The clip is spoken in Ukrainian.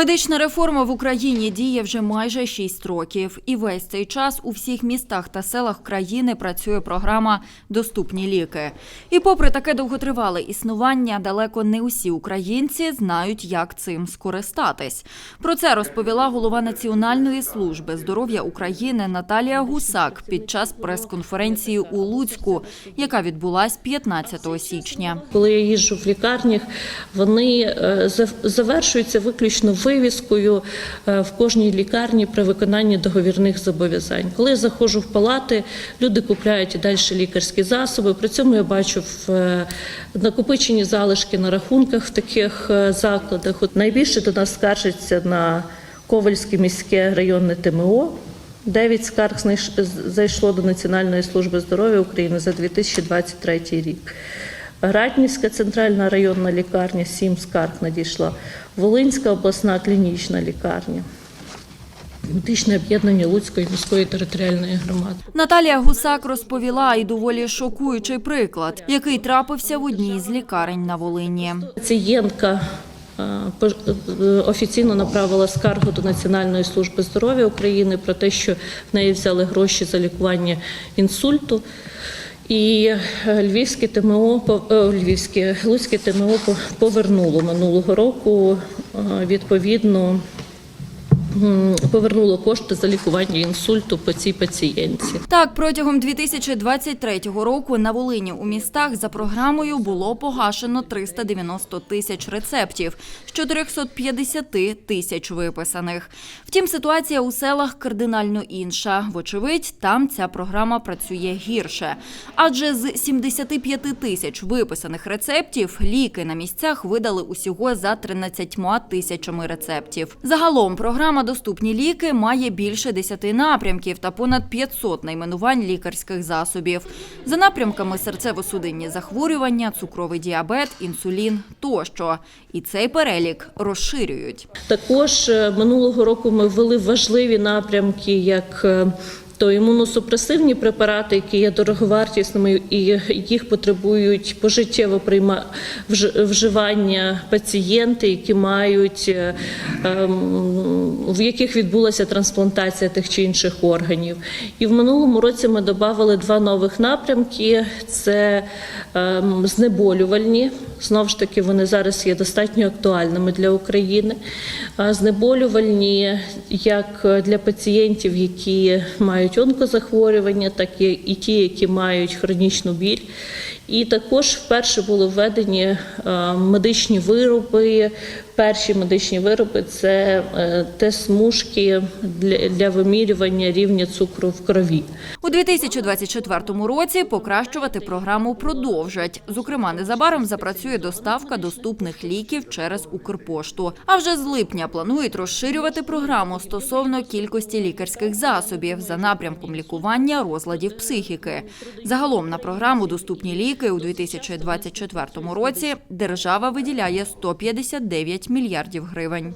Медична реформа в Україні діє вже майже 6 років, і весь цей час у всіх містах та селах країни працює програма Доступні ліки. І попри таке довготривале існування, далеко не усі українці знають, як цим скористатись. Про це розповіла голова Національної служби здоров'я України Наталія Гусак під час прес-конференції у Луцьку, яка відбулась 15 січня. Коли я їжджу в лікарнях, вони е, завершуються виключно вивіскою е, в кожній лікарні при виконанні договірних зобов'язань. Коли я заходжу в палати, люди купляють і далі лікарські засоби. При цьому я бачу в е, накопичені залишки на рахунках в таких е, закладах. От найбільше до нас скаржиться на Ковальське міське районне ТМО. Дев'ять скарг зайшло до Національної служби здоров'я України за 2023 рік. Гратнівська центральна районна лікарня, сім скарг надійшла. Волинська обласна клінічна лікарня. Медичне об'єднання Луцької міської територіальної громади. Наталія Гусак розповіла і доволі шокуючий приклад, який трапився в одній з лікарень на Волині. Пацієнтка е, е, офіційно направила скаргу до Національної служби здоров'я України про те, що в неї взяли гроші за лікування інсульту. І е, львівське ТМО е, львівське луцьке ТМО по- повернуло минулого року е, відповідно. Повернуло кошти за лікування інсульту по цій пацієнтці. Так, протягом 2023 року на Волині у містах за програмою було погашено 390 тисяч рецептів з 450 тисяч виписаних. Втім, ситуація у селах кардинально інша. Вочевидь, там ця програма працює гірше. Адже з 75 тисяч виписаних рецептів ліки на місцях видали усього за 13 тисячами рецептів. Загалом програма Доступні ліки має більше 10 напрямків та понад 500 найменувань лікарських засобів. За напрямками серцево-судинні захворювання, цукровий діабет, інсулін тощо. І цей перелік розширюють. Також е, минулого року ми ввели важливі напрямки, як е, то імуносупресивні препарати, які є дороговартісними і їх потребують пожиттєво прийма вж- вживання пацієнти, які мають е, ем, в яких відбулася трансплантація тих чи інших органів. І в минулому році ми додали два нових напрямки: це ем, знеболювальні. Знову ж таки, вони зараз є достатньо актуальними для України. Знеболювальні як для пацієнтів, які мають онкозахворювання, так і ті, які мають хронічну біль. І також вперше були введені е, медичні вироби. Перші медичні вироби це е, тест-смужки для, для вимірювання рівня цукру в крові. У 2024 році покращувати програму продовжать. Зокрема, незабаром запрацює доставка доступних ліків через Укрпошту. А вже з липня планують розширювати програму стосовно кількості лікарських засобів за напрямком лікування розладів психіки. Загалом на програму Доступні ліки у 2024 році держава виділяє 159 мільярдів гривень.